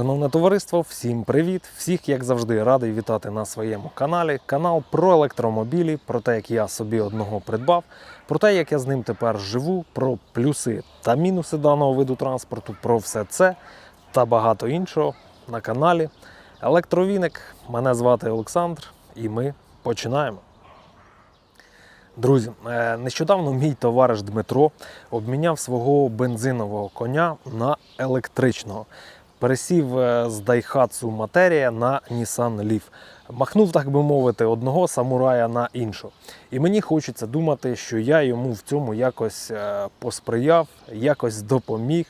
Шановне товариство, всім привіт! Всіх, як завжди, радий вітати на своєму каналі. Канал про електромобілі, про те, як я собі одного придбав, про те, як я з ним тепер живу, про плюси та мінуси даного виду транспорту, про все це та багато іншого на каналі Електровіник. Мене звати Олександр, і ми починаємо. Друзі, е, нещодавно мій товариш Дмитро обміняв свого бензинового коня на електричного. Пересів е, з Daihatsu Materia на Nissan Leaf. Махнув, так би мовити, одного самурая на іншого. І мені хочеться думати, що я йому в цьому якось е, посприяв, якось допоміг.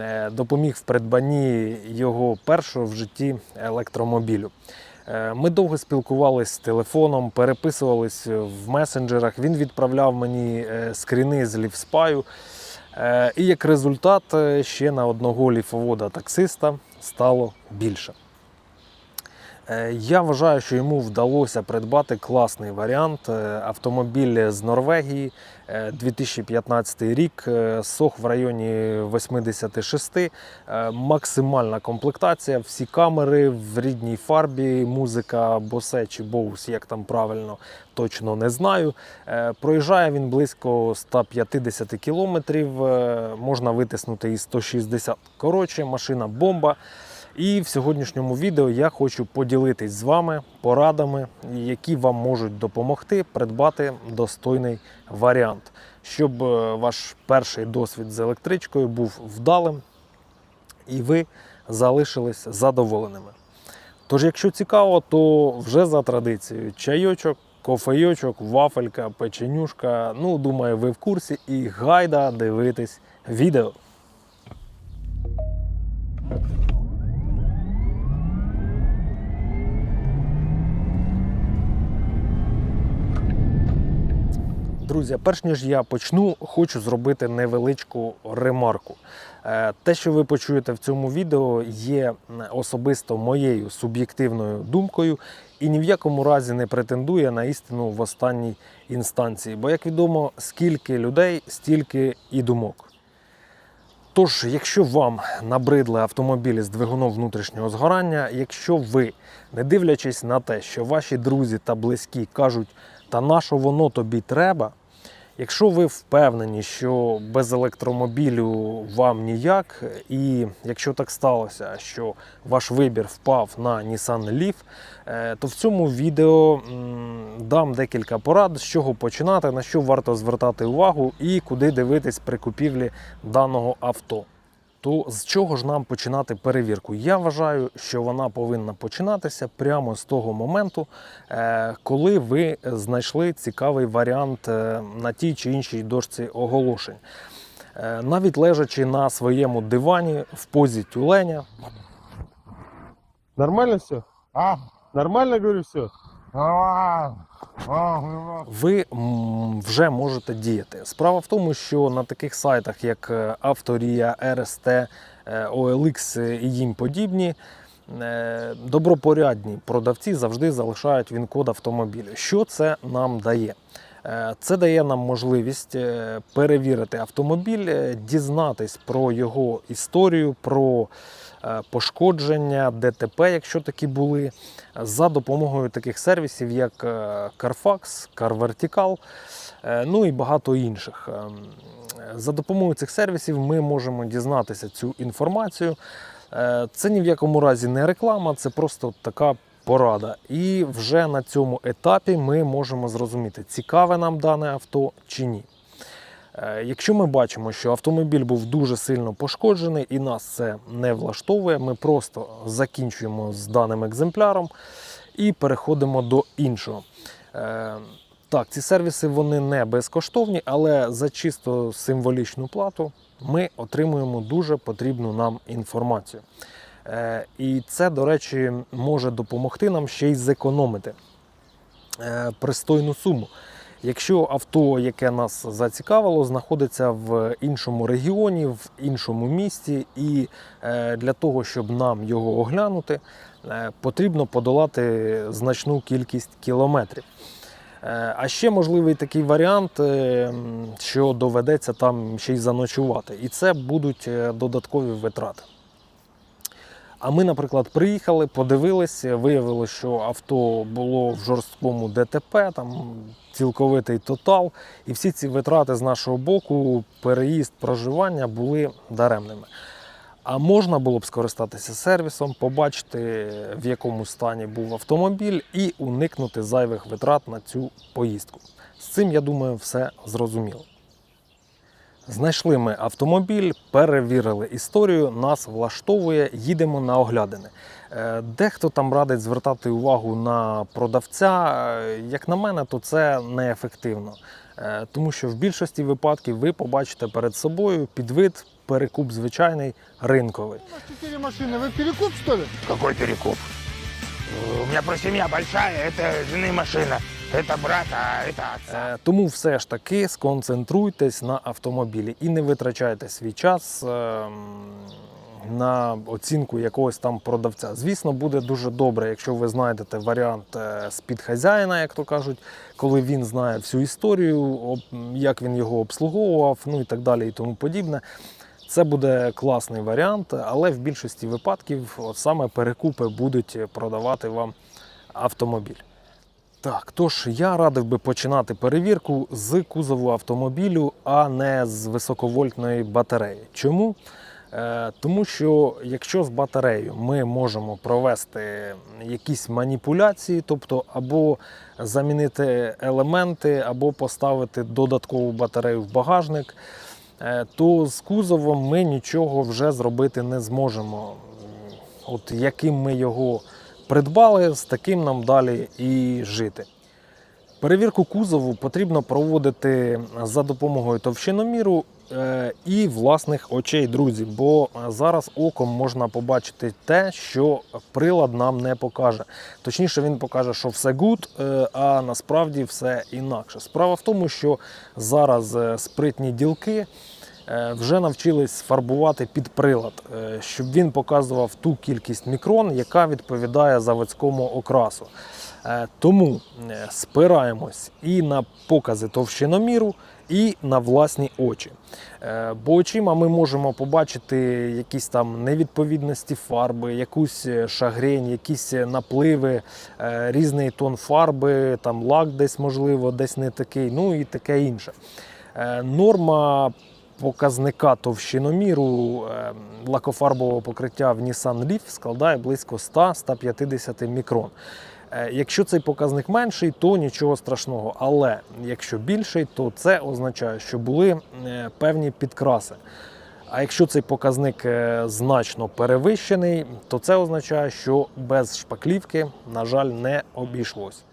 Е, Допоміг в придбанні його першого в житті електромобілю. Ми довго спілкувалися телефоном, переписувались в месенджерах. Він відправляв мені скріни з ліфспаю. Е, І як результат, е, ще на одного ліфовода таксиста стало більше. Е, Я вважаю, що йому вдалося придбати класний варіант. Е, Автомобіль з Норвегії, е, 2015 рік, е, сох в районі 86, е, максимальна комплектація, всі камери в рідній фарбі, музика Bose чи Bose, як там правильно, точно не знаю. Проїжджає він близько 150 кілометрів, можна витиснути і 160. Коротше, машина бомба. І в сьогоднішньому відео я хочу поділитись з вами порадами, які вам можуть допомогти придбати достойний варіант, щоб е, ваш перший досвід з електричкою був вдалим і ви залишились задоволеними. Тож, якщо цікаво, то вже за традицією чайочок, кофейочок, вафелька, печенюшка. Ну, думаю, ви в курсі і гайда дивитись відео. Друзі, перш ніж я почну, хочу зробити невеличку ремарку. Е, Те, що ви почуєте в цьому відео, є особисто моєю суб'єктивною думкою і ні в якому разі не претендує на істину в останній інстанції. Бо, як відомо, скільки людей, стільки і думок. Тож, якщо вам набридли автомобілі з двигуном внутрішнього згорання, якщо ви, не дивлячись на те, що ваші друзі та близькі кажуть, та на що воно тобі треба, якщо ви впевнені, що без електромобілю вам ніяк, і якщо так сталося, що ваш вибір впав на Nissan Leaf, е, то в цьому відео дам декілька порад, з чого починати, на що варто звертати увагу і куди дивитись при купівлі даного авто. То з чого ж нам починати перевірку? Я вважаю, що вона повинна починатися прямо з того моменту, е, коли ви знайшли цікавий варіант е, на тій чи іншій дошці оголошень. Е, Навіть лежачи на своєму дивані в позі тюленя, Нормально все? А? Нормально, говорю, все? Нормально. Ви вже можете діяти. Справа в тому, що на таких сайтах, як е, Авторія, РСТ, е, OLX і їм подібні, е, добропорядні продавці завжди залишають він-код автомобіля. Що це нам дає? Е, Це дає нам можливість е, перевірити автомобіль, е, дізнатись про його історію, про е, пошкодження, ДТП, якщо такі були, за допомогою таких сервісів, як е, Carfax, CarVertical, е, ну і багато інших. Ем, За допомогою цих сервісів ми можемо дізнатися цю інформацію. Е, Це ні в якому разі не реклама, це просто така порада. І вже на цьому етапі ми можемо зрозуміти, цікаве нам дане авто чи ні. Е, Якщо ми бачимо, що автомобіль був дуже сильно пошкоджений і нас це не влаштовує, ми просто закінчуємо з даним екземпляром і переходимо до іншого. Е, Так, ці сервіси вони не безкоштовні, але за чисто символічну плату ми отримуємо дуже потрібну нам інформацію. Е, І це, до речі, може допомогти нам ще й зекономити пристойну суму. Якщо авто, яке нас зацікавило, знаходиться в іншому регіоні, в іншому місті, і е, для того, щоб нам його оглянути, е, потрібно подолати значну кількість кілометрів. Е, А ще можливий такий варіант, що доведеться там ще й заночувати. І це будуть додаткові витрати. А ми, наприклад, приїхали, подивилися, виявилося, що авто було в жорсткому ДТП, там цілковитий тотал, і всі ці витрати з нашого боку, переїзд, проживання були даремними. А можна було б скористатися сервісом, побачити, в якому стані був автомобіль, і уникнути зайвих витрат на цю поїздку. З цим, я думаю, все зрозуміло. Знайшли ми автомобіль, перевірили історію, нас влаштовує, їдемо на оглядини. Е, Дехто там радить звертати увагу на продавця. Е, Як на мене, то це неефективно, Е, тому що в більшості випадків ви побачите перед собою підвид перекуп звичайний ринковий. У нас четыре машины. Вы перекуп, что ли? Какой перекуп? Э, У меня просто семья большая, это жены машина, это брат, это отца. Е, Тому все ж таки сконцентруйтесь на автомобілі і не витрачайте свій час ем, на оцінку якогось там продавця. Звісно, буде дуже добре, якщо ви знайдете варіант е, з-під хазяїна, як то кажуть, коли він знає всю історію, як він його обслуговував, ну і так далі, і тому подібне. Це буде класний варіант, але в більшості випадків от саме перекупи будуть продавати вам автомобіль. Так, тож я радив би починати перевірку з кузову автомобілю, а не з високовольтної батареї. Чому? Е, тому що якщо з батареєю ми можемо провести якісь маніпуляції, тобто або замінити елементи, або поставити додаткову батарею в багажник, е, то з кузовом ми нічого вже зробити не зможемо. От яким ми його придбали, з таким нам далі і жити. Перевірку кузову потрібно проводити за допомогою товщиноміру е, і власних очей, друзі. Бо зараз оком можна побачити те, що прилад нам не покаже. Точніше, він покаже, що все гуд, е, а насправді все інакше. Справа в тому, що зараз е, спритні ділки вже навчились фарбувати під прилад, е, щоб він показував ту кількість мікрон, яка відповідає заводському окрасу. Е, Тому е, спираємось і на покази товщиноміру, і на власні очі. Е, Бо очима ми можемо побачити якісь там невідповідності фарби, якусь е, шагрень, якісь е, напливи, е, різний тон фарби, там лак десь можливо, десь не такий, ну і таке інше. Е, Норма показника товщиноміру е, лакофарбового покриття в Nissan Leaf складає близько 100-150 мікрон. Е, Якщо цей показник менший, то нічого страшного. Але якщо більший, то це означає, що були е, певні підкраси. А якщо цей показник е, значно перевищений, то це означає, що без шпаклівки, на жаль, не обійшлось.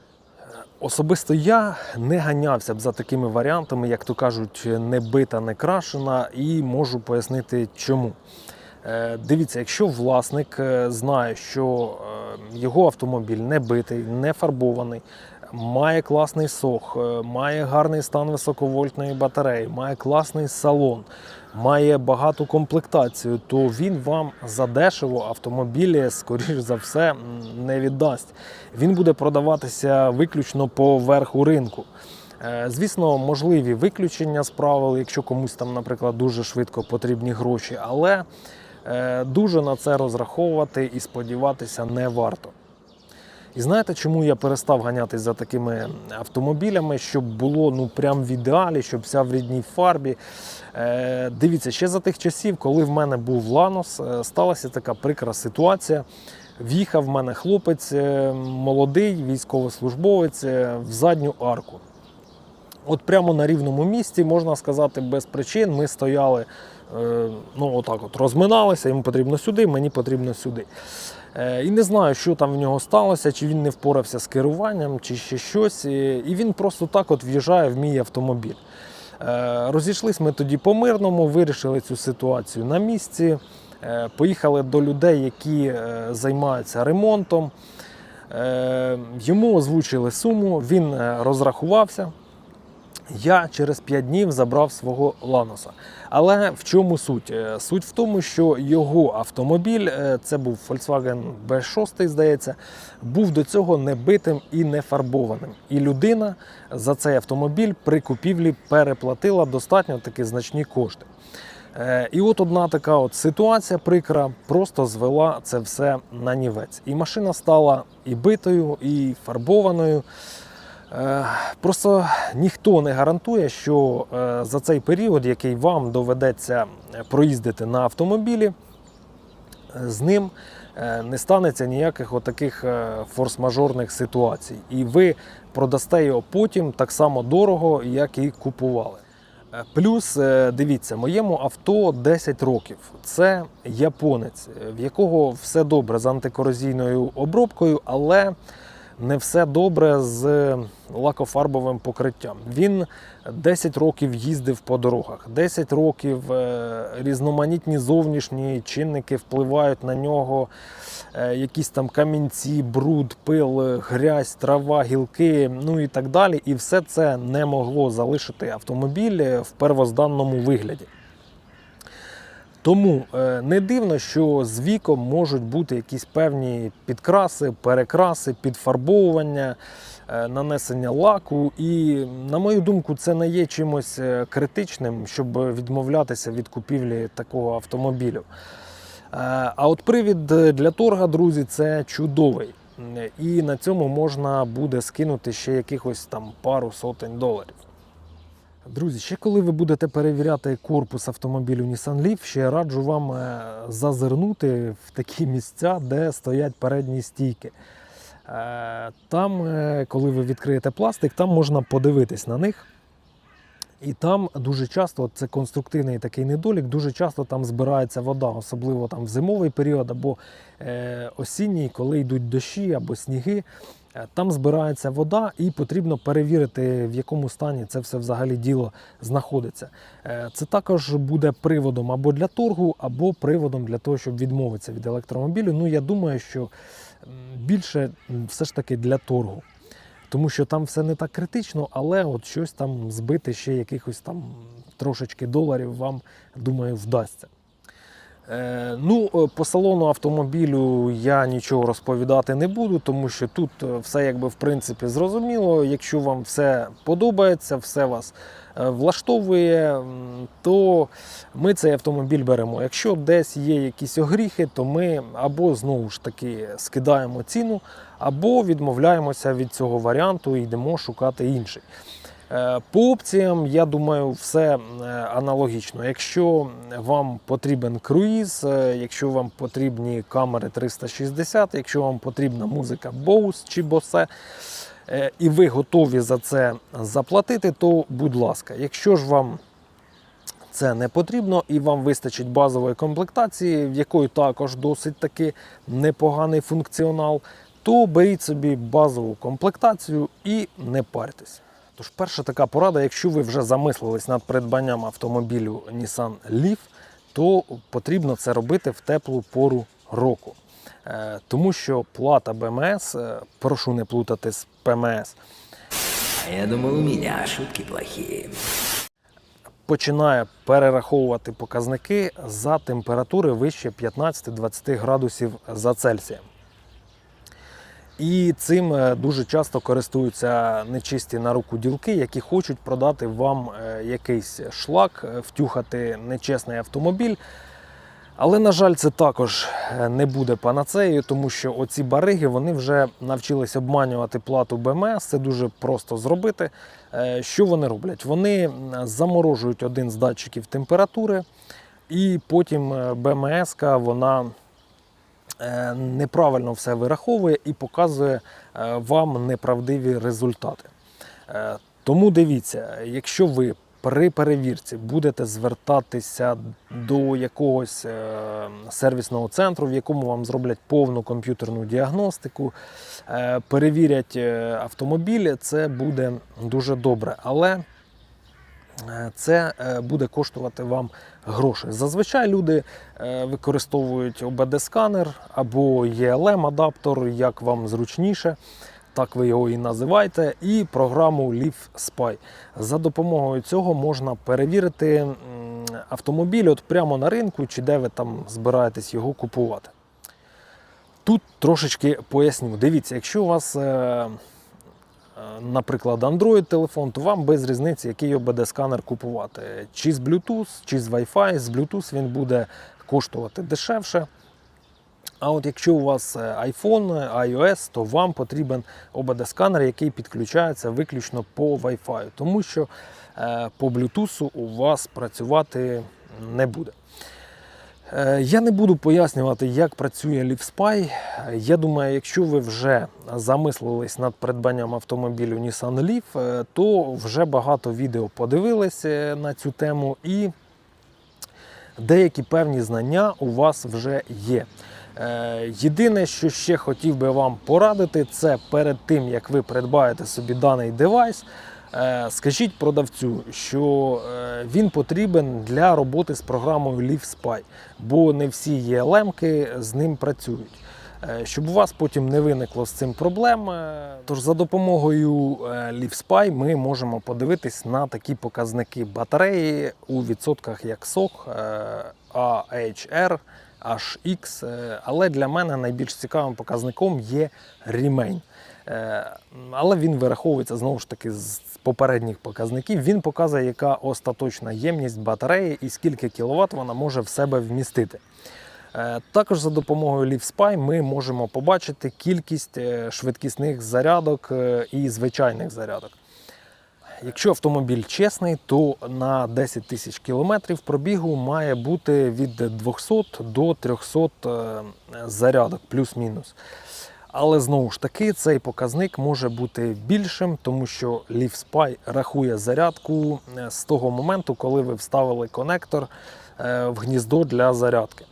Особисто я не ганявся б за такими варіантами, як то кажуть, не бита, не крашена, і можу пояснити чому. Е, Дивіться, якщо власник е, знає, що е, його автомобіль не битий, не фарбований, має класний сох, е, має гарний стан високовольтної батареї, має класний салон, має багату комплектацію, то він вам задешево автомобілі, скоріш за все, не віддасть. Він буде продаватися виключно по верху ринку. Е, Звісно, можливі виключення з правил, якщо комусь там, наприклад, дуже швидко потрібні гроші, але е, дуже на це розраховувати і сподіватися не варто. І знаєте, чому я перестав ганятись за такими автомобілями, щоб було ну прям в ідеалі, щоб вся в рідній фарбі. Е, дивіться, ще за тих часів, коли в мене був Ланос, е, сталася така прикра ситуація. В'їхав в мене хлопець е, молодий, військовослужбовець е, в задню арку. От прямо на рівному місці, можна сказати, без причин. Ми стояли, ну отак от розминалися, йому потрібно сюди, мені потрібно сюди. Е, І не знаю, що там в нього сталося, чи він не впорався з керуванням, чи ще щось. І він просто так от в'їжджає в мій автомобіль. Е, Розійшлись ми тоді по-мирному, вирішили цю ситуацію на місці. Е, Поїхали до людей, які займаються ремонтом. Йому озвучили суму, він розрахувався. Я через 5 днів забрав свого Ланоса. Але в чому суть? Е, Суть в тому, що його автомобіль, е, це був Volkswagen B6, здається, був до цього не битим і не фарбованим. І людина за цей автомобіль при купівлі переплатила достатньо таки значні кошти. Е, І от одна така от ситуація прикра просто звела це все на нівець. І машина стала і битою, і фарбованою. Е, Просто ніхто не гарантує, що е, за цей період, який вам доведеться проїздити на автомобілі, е, з ним е, не станеться ніяких отаких е, форс-мажорних ситуацій. І ви продасте його потім так само дорого, як і купували. Е, Плюс, е, дивіться, моєму авто 10 років. Це японець, е, в якого все добре з антикорозійною обробкою, але не все добре з лакофарбовим покриттям. Він 10 років їздив по дорогах, 10 років е, різноманітні зовнішні чинники впливають на нього. Е, Якісь там камінці, бруд, пил, грязь, трава, гілки, ну і так далі. І все це не могло залишити автомобіль в первозданному вигляді. Тому е, не дивно, що з віком можуть бути якісь певні підкраси, перекраси, підфарбовування, е, нанесення лаку. І, на мою думку, це не є чимось е, критичним, щоб відмовлятися від купівлі такого автомобілю. А от привід для торга, друзі, це чудовий. І на цьому можна буде скинути ще якихось там пару сотень доларів. Друзі, ще коли ви будете перевіряти корпус автомобілю Nissan Leaf, ще раджу вам е, зазирнути в такі місця, де стоять передні стійки. Е, Там, е, коли ви відкриєте пластик, там можна подивитись на них. І там дуже часто, це конструктивний такий недолік, дуже часто там збирається вода, особливо там в зимовий період або осінній, коли йдуть дощі або сніги. Е, Там збирається вода, і потрібно перевірити, в якому стані це все взагалі діло знаходиться. Е, Це також буде приводом або для торгу, або приводом для того, щоб відмовитися від електромобілю. Ну, я думаю, що більше все ж таки для торгу. Тому що там все не так критично, але от щось там збити ще якихось там трошечки доларів вам, думаю, вдасться. Е, ну, е, по салону автомобілю я нічого розповідати не буду, тому що тут е, все якби в принципі зрозуміло. Якщо вам все подобається, все вас влаштовує, то ми цей автомобіль беремо. Якщо десь є якісь огріхи, то ми або знову ж таки скидаємо ціну, або відмовляємося від цього варіанту і йдемо шукати інший. Е, По опціям, я думаю, все е, аналогічно. Якщо вам потрібен круїз, е, якщо вам потрібні камери 360, якщо вам потрібна музика Bose чи Bose, і ви готові за це заплатити, то будь ласка. Якщо ж вам це не потрібно і вам вистачить базової комплектації, в якої також досить таки непоганий функціонал, то беріть собі базову комплектацію і не парьтесь. Тож, перша така порада, якщо ви вже замислились над придбанням автомобілю Nissan Leaf, то потрібно це робити в теплу пору року. Е, Тому що плата БМС, е, прошу не плутати з ПМС, я думал, у меня шутки плохие. починає перераховувати показники за температури вище 15-20 градусів за Цельсієм. І цим е, дуже часто користуються нечисті на руку ділки, які хочуть продати вам е, якийсь шлак, е, втюхати нечесний автомобіль. Але, на жаль, це також не буде панацеєю, тому що оці бариги вони вже навчились обманювати плату БМС. Це дуже просто зробити. Що вони роблять? Вони заморожують один з датчиків температури, і потім е, БМС вона неправильно все вираховує і показує е, вам неправдиві результати. Е, Тому дивіться, якщо ви при перевірці будете звертатися до якогось е, сервісного центру, в якому вам зроблять повну комп'ютерну діагностику, е, перевірять е, автомобіль, це буде дуже добре. Але е, це е, буде коштувати вам гроші. Зазвичай люди е, використовують ОБД-сканер або ELM-адаптер, як вам зручніше. Так ви його і називаєте, і програму Leaf Spy. За допомогою цього можна перевірити автомобіль от прямо на ринку, чи де ви там збираєтесь його купувати. Тут трошечки поясню. Дивіться, якщо у вас е, наприклад, Android телефон, то вам без різниці, який OBD-сканер купувати. Чи з Bluetooth, чи з Wi-Fi. З Bluetooth він буде коштувати дешевше. А от якщо у вас е, iPhone, iOS, то вам потрібен OBD-сканер, який підключається виключно по Wi-Fi, тому що е, по Bluetooth у вас працювати не буде. Е, Я не буду пояснювати, як працює LiveSpy. Я думаю, якщо ви вже замислились над придбанням автомобілю Nissan Leaf, е, то вже багато відео подивились е, на цю тему і деякі певні знання у вас вже є. Е, Єдине, що ще хотів би вам порадити, це перед тим, як ви придбаєте собі даний девайс, скажіть продавцю, що е, він потрібен для роботи з програмою LiveSpy, бо не всі ЄЛМки з ним працюють. Е, Щоб у вас потім не виникло з цим проблем, е, тож за допомогою е, LiveSpy ми можемо подивитись на такі показники батареї у відсотках як SOC, е, AHR, HX. е, Але для мене найбільш цікавим показником є рімень. Е, Але він вираховується знову ж таки з попередніх показників. Він показує, яка остаточна ємність батареї і скільки кіловат вона може в себе вмістити. Е, Також за допомогою LiveSpy ми можемо побачити кількість е, швидкісних зарядок і звичайних зарядок. Якщо автомобіль чесний, то на 10 тисяч кілометрів пробігу має бути від 200 до 300 е, зарядок, плюс-мінус. Але знову ж таки цей показник може бути більшим, тому що LiveSpy рахує зарядку е, з того моменту, коли ви вставили конектор е, в гніздо для зарядки.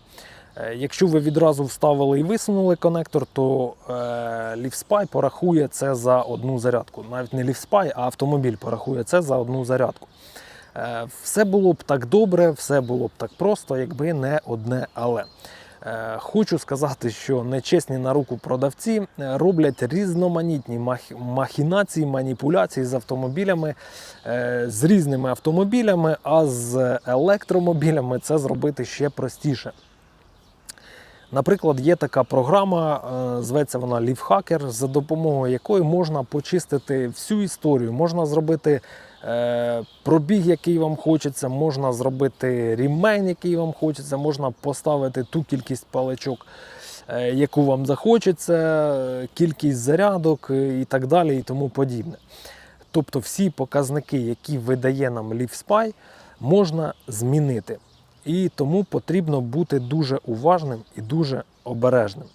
Е, Якщо ви відразу вставили і висунули конектор, то LiveSpy порахує це за одну зарядку. Навіть не LiveSpy, а автомобіль порахує це за одну зарядку. Все було б так добре, все було б так просто, якби не одне але. Е, Хочу сказати, що нечесні на руку продавці е, роблять різноманітні махінації, маніпуляції з автомобілями, е, з різними автомобілями, а з електромобілями це зробити ще простіше. Наприклад, є така програма, зветься вона LiveHacker, за допомогою якої можна почистити всю історію. Можна зробити пробіг, який вам хочеться, можна зробити рімень, який вам хочеться, можна поставити ту кількість паличок, е, яку вам захочеться, е, кількість зарядок е, і так далі, і тому подібне. Тобто всі показники, які видає нам LiveSpy, можна змінити. І тому потрібно бути дуже уважним і дуже обережним.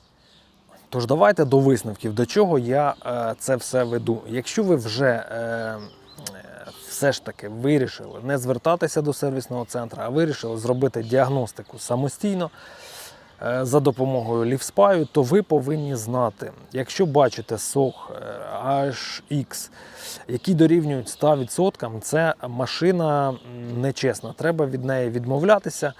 Тож давайте до висновків, до чого я е, це все веду. Якщо ви вже е, е, все ж таки вирішили не звертатися до сервісного центру, а вирішили зробити діагностику самостійно е, за допомогою лівспаю, то ви повинні знати, якщо бачите SOH е, HX, які дорівнюють 100%, це машина нечесна. Треба від неї відмовлятися.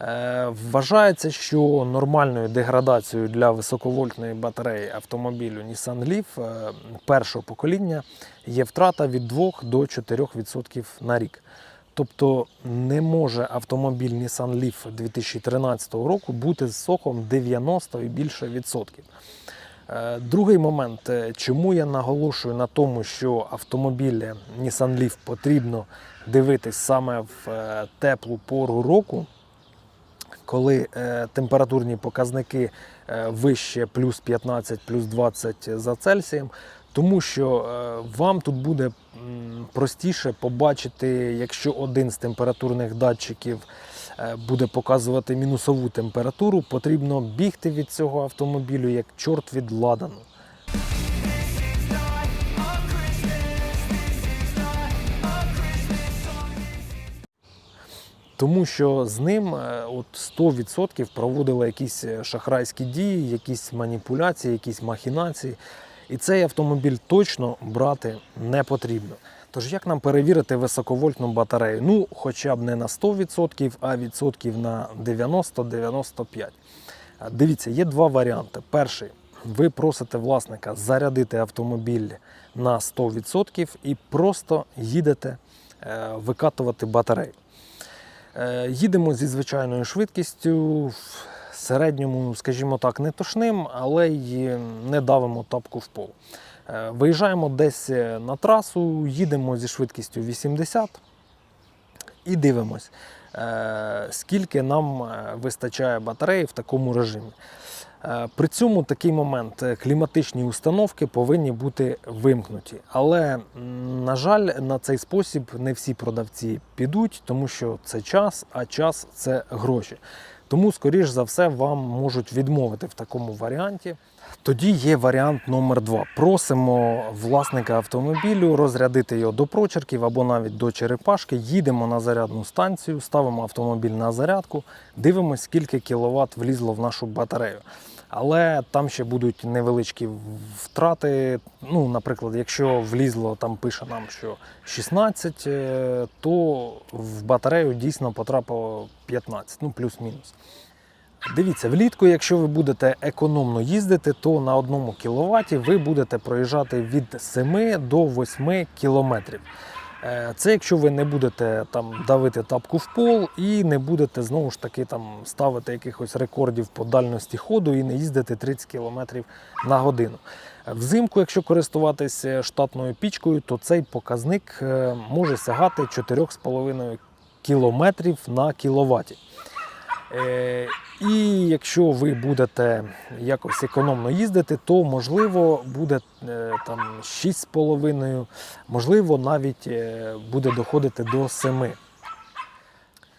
Е, Вважається, що нормальною деградацією для високовольтної батареї автомобілю Nissan Leaf е, першого покоління є втрата від 2 до 4% на рік. Тобто не може автомобіль Nissan Leaf 2013 року бути з соком 90 і більше відсотків. Е, Другий момент, чому я наголошую на тому, що автомобілі Nissan Leaf потрібно дивитись саме в теплу пору року, коли е, температурні показники е, вище плюс 15, плюс 20 за Цельсієм, тому що е, вам тут буде простіше побачити, якщо один з температурних датчиків буде показувати мінусову температуру, потрібно бігти від цього автомобілю як чорт від ладану. Тому що з ним е, от 100% проводили якісь е, шахрайські дії, якісь маніпуляції, якісь махінації. І цей автомобіль точно брати не потрібно. Тож як нам перевірити високовольтну батарею? Ну, хоча б не на 100%, а відсотків на 90-95%. Дивіться, є два варіанти. Перший, ви просите власника зарядити автомобіль на 100% і просто їдете е, викатувати батарею. Е, Їдемо зі звичайною швидкістю, в середньому, скажімо так, не тошним, але й не давимо тапку в пол. Е, Виїжджаємо десь е, на трасу, їдемо зі швидкістю 80 і дивимось, скільки нам вистачає батареї в такому режимі. Е, При цьому такий момент е, кліматичні установки повинні бути вимкнуті. Але, на жаль, на цей спосіб не всі продавці підуть, тому що це час, а час це гроші. Тому, скоріш за все, вам можуть відмовити в такому варіанті. Тоді є варіант номер два. Просимо власника автомобілю розрядити його до прочерків або навіть до черепашки. Їдемо на зарядну станцію, ставимо автомобіль на зарядку, дивимося, скільки кіловат влізло в нашу батарею. Але там ще будуть невеличкі втрати. Ну, наприклад, якщо влізло, там пише нам, що 16, е, то в батарею дійсно потрапило 15, ну плюс-мінус. Дивіться, влітку, якщо ви будете економно їздити, то на одному кіловаті ви будете проїжджати від 7 до 8 кілометрів. Е, Це якщо ви не будете там давити тапку в пол і не будете знову ж таки там ставити якихось рекордів по дальності ходу і не їздити 30 км на годину. Взимку, якщо користуватись е, штатною пічкою, то цей показник е, може сягати 4,5 км на кіловаті. Е, І якщо ви будете якось економно їздити, то можливо буде е, там 6,5, можливо, навіть е, буде доходити до 7.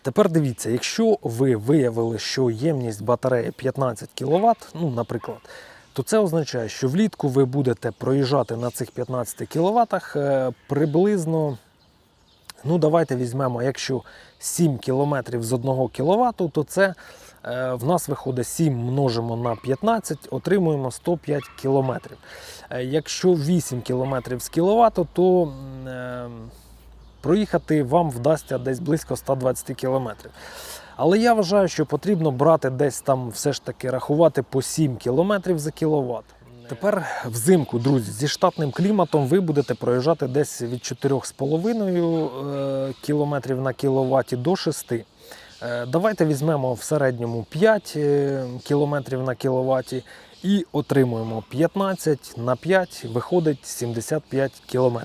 Тепер дивіться, якщо ви виявили, що ємність батареї 15 кВт, ну, наприклад, то це означає, що влітку ви будете проїжджати на цих 15 кВт приблизно Ну, давайте візьмемо, якщо 7 км з 1 кВт, то це е, в нас виходить 7 множимо на 15, отримуємо 105 км. Е, якщо 8 км з кВт, то е, проїхати вам вдасться десь близько 120 км. Але я вважаю, що потрібно брати десь там все ж таки рахувати по 7 км за кіловат. Тепер взимку, друзі, зі штатним кліматом ви будете проїжджати десь від 4,5 км на кіловаті до 6. Е, Давайте візьмемо в середньому 5 км на кіловаті і отримуємо 15 на 5, виходить 75 км.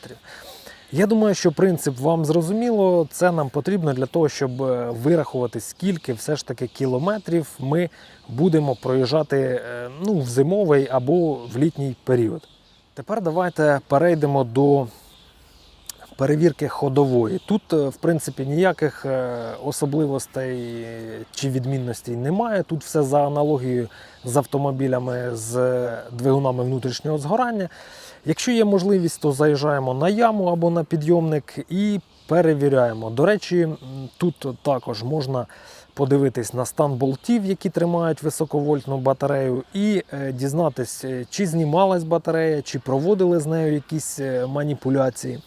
Я думаю, що принцип вам зрозуміло. Це нам потрібно для того, щоб е, вирахувати, скільки все ж таки кілометрів ми будемо проїжджати е, ну, в зимовий або в літній період. Тепер давайте перейдемо до перевірки ходової. Тут, е, в принципі, ніяких е, особливостей чи відмінностей немає. Тут все за аналогією з автомобілями з двигунами внутрішнього згорання. Якщо є можливість, то заїжджаємо на яму або на підйомник і перевіряємо. До речі, тут також можна подивитись на стан болтів, які тримають високовольтну батарею, і е, дізнатись, е, чи знімалась батарея, чи проводили з нею якісь е, маніпуляції.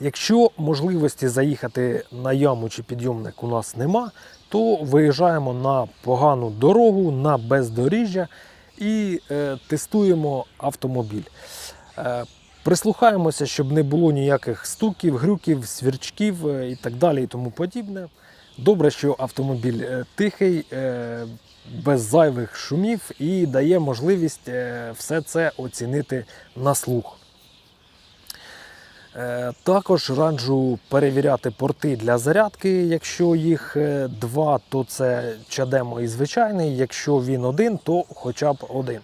Якщо можливості заїхати на яму чи підйомник у нас нема, то виїжджаємо на погану дорогу, на бездоріжжя і е, тестуємо автомобіль. Е, прислухаємося, щоб не було ніяких стуків, грюків, свірчків е, і так далі і тому подібне. Добре, що автомобіль е, тихий, е, без зайвих шумів і дає можливість все це оцінити на слух. Е, Також раджу перевіряти порти для зарядки. Якщо їх е, два, то це чадемо і звичайний. Якщо він один, то хоча б один.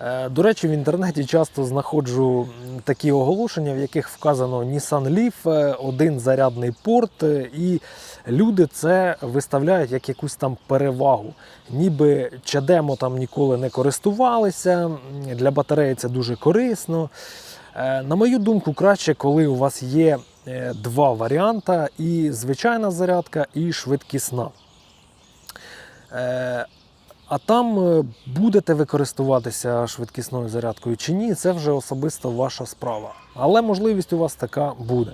Е, До речі, в інтернеті часто знаходжу такі оголошення, в яких вказано Nissan Leaf, один зарядний порт, і люди це виставляють як якусь там перевагу. Ніби чадемо там ніколи не користувалися. Для батареї це дуже корисно. Е, На мою думку, краще, коли у вас є е, два варіанти: і звичайна зарядка, і швидкісна. Е, А там будете ви користуватися швидкісною зарядкою чи ні, це вже особисто ваша справа. Але можливість у вас така буде.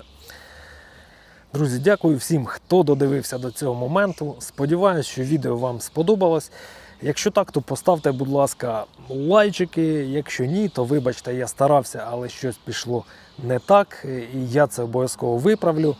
Друзі, дякую всім, хто додивився до цього моменту. Сподіваюсь, що відео вам сподобалось. Якщо так, то поставте, будь ласка, лайчики. Якщо ні, то вибачте, я старався, але щось пішло не так, і я це обов'язково виправлю.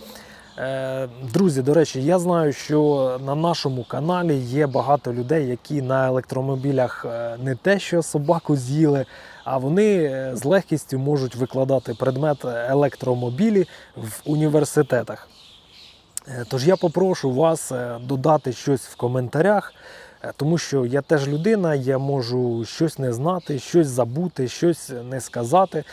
Е, Друзі, до речі, я знаю, що на нашому каналі є багато людей, які на електромобілях е, не те, що собаку з'їли, а вони е, з легкістю можуть викладати предмет електромобілі в університетах. Тож я попрошу вас додати щось в коментарях, тому що я теж людина, я можу щось не знати, щось забути, щось не сказати.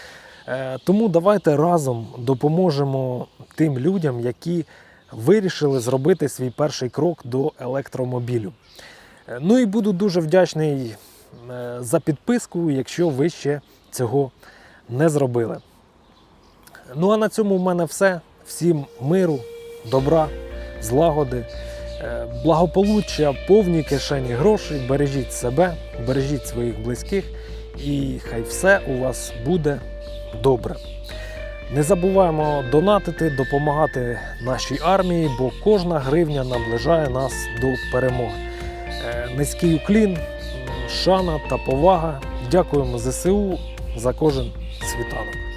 Е, Тому давайте разом допоможемо тим людям, які вирішили зробити свій перший крок до електромобілю. Е, Ну і буду дуже вдячний е, за підписку, якщо ви ще цього не зробили. Ну а на цьому в мене все. Всім миру, добра, злагоди, е, благополуччя, повні кишені грошей. Бережіть себе, бережіть своїх близьких, і хай все у вас буде добре. Не забуваємо донатити, допомагати нашій армії, бо кожна гривня наближає нас до перемоги. Е, Низький уклін, шана та повага. Дякуємо ЗСУ за кожен світанок.